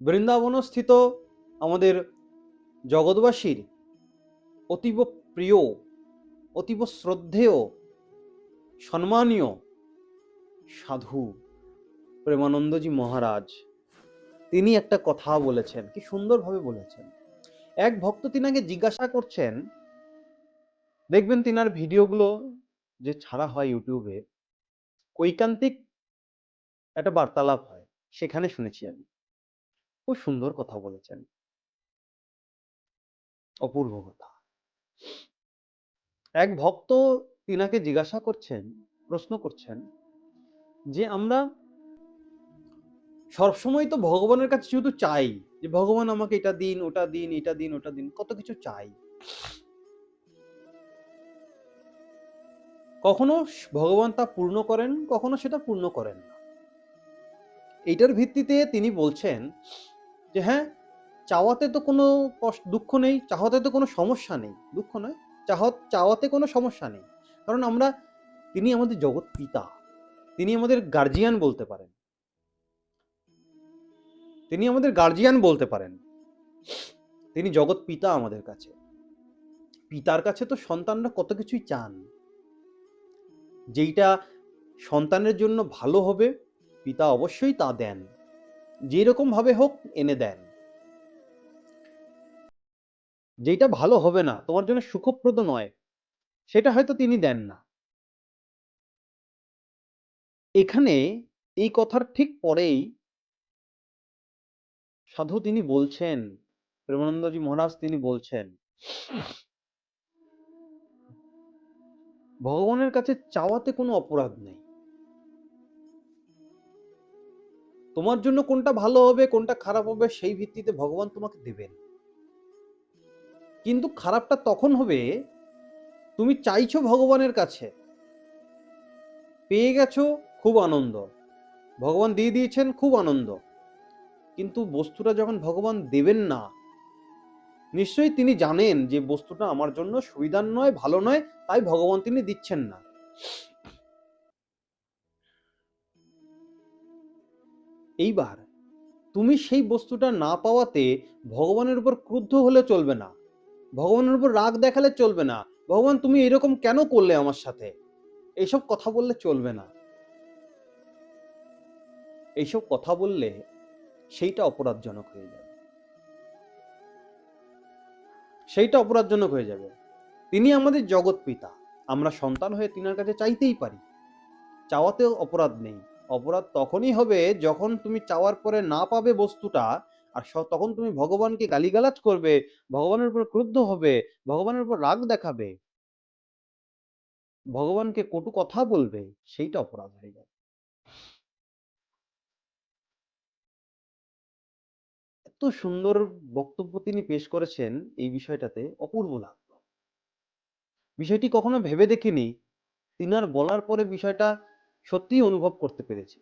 বৃন্দাবনস্থিত আমাদের জগৎবাসীর অতীব প্রিয়, অতীব শ্রদ্ধেয়, সম্মানীয় সাধু প্রেমানন্দজি মহারাজ। তিনি একটা কথা বলেছেন, কি সুন্দরভাবে বলেছেন। এক ভক্ত তিনাকে জিজ্ঞাসা করছেন, দেখবেন তিনার ভিডিওগুলো যে ছাড়া হয় ইউটিউবে, কৈকান্তিক একটা বার্তালাপ হয়, সেখানে শুনেছি আমি। খুব সুন্দর কথা বলেছেন। অপূর্ব কথা। এক ভক্ত তিনাকে জিজ্ঞাসা করছেন, প্রশ্ন করছেন যে, আমরা সবসময় তো ভগবানের কাছে শুধু চাই যে, ভগবান আমাকে এটা দিন, ওটা দিন, এটা দিন, ওটা দিন, কত কিছু চাই? কখনো ভগবান তা পূর্ণ করেন, কখনো সেটা পূর্ণ করেন না। এইটার ভিত্তিতে তিনি বলছেন যে হ্যাঁ চাওয়াতে তো কোনো কষ্ট, দুঃখ নেই, চাওয়াতে তো কোনো সমস্যা নেই। দুঃখ নয় চাহত চাওয়াতে কোনো সমস্যা নেই। কারণ আমরা, তিনি আমাদের জগৎ পিতা। তিনি আমাদের গার্জিয়ান বলতে পারেন। তিনি আমাদের গার্জিয়ান বলতে পারেন। তিনি জগৎ পিতা আমাদের কাছে। পিতার কাছে তো সন্তানরা কত কিছুই চান। যেইটা সন্তানের জন্য ভালো হবে, পিতা অবশ্যই তা দেন। যেই রকম ভাবে হোক এনে দেন। যেটা ভালো হবে না, তোমার জন্য সুখপ্রদ নয়, সেটা হয়তো তিনি দেন না। এখানে এই কথার ঠিক পরেই সাধু তিনি বলছেন, প্রেমানন্দজি মহারাজ তিনি বলছেন, ভগবানের কাছে চাওয়াতে কোনো অপরাধ নেই। তোমার জন্য কোনটা ভালো হবে, কোনটা খারাপ হবে, সেই ভিত্তিতে ভগবান তোমাকে দেবেন। কিন্তু খারাপটা তখন হবে, তুমি চাইছো ভগবানের কাছে। পেয়ে গেছো, খুব আনন্দ। ভগবান দিয়ে দিয়েছেন, খুব আনন্দ। কিন্তু বস্তুটা যখন ভগবান দেবেন না, নিশ্চয়ই তিনি জানেন যে বস্তুটা আমার জন্য সুবিধার নয়, ভালো নয়, তাই ভগবান তিনি দিচ্ছেন না। এইবার তুমি সেই বস্তুটা না পাওয়াতে ভগবানের উপর ক্রুদ্ধ হলে চলবে না। ভগবানের উপর রাগ দেখালে চলবে না। ভগবান, তুমি এরকম কেন করলে আমার সাথে? এইসব কথা বললে চলবে না। এইসব কথা বললে সেইটা অপরাধজনক হয়ে যাবে। সেইটা অপরাধজনক হয়ে যাবে। তিনি আমাদের জগৎ পিতা। আমরা সন্তান হয়ে তিনার কাছে চাইতেই পারি। চাওয়াতেও অপরাধ নেই। অপরাধ তখনই হবে যখন তুমি চাওয়ার পরে না পাবে বস্তুটা, আর তখন তুমি ভগবানকে গালিগালাজ করবে, ভগবানের উপর ক্রুদ্ধ হবে, ভগবানের উপর রাগ দেখাবে। ভগবানকে কটু কথা বলবে, সেইটা অপরাধ হয়ে যাবে এত সুন্দর বক্তব্য তিনি পেশ করেছেন এই বিষয়টাতে, অপূর্ব লাগল। বিষয়টি কখনো ভেবে দেখিনি। তিনার বলার পরে বিষয়টা সত্যিই অনুভব করতে পেরেছি।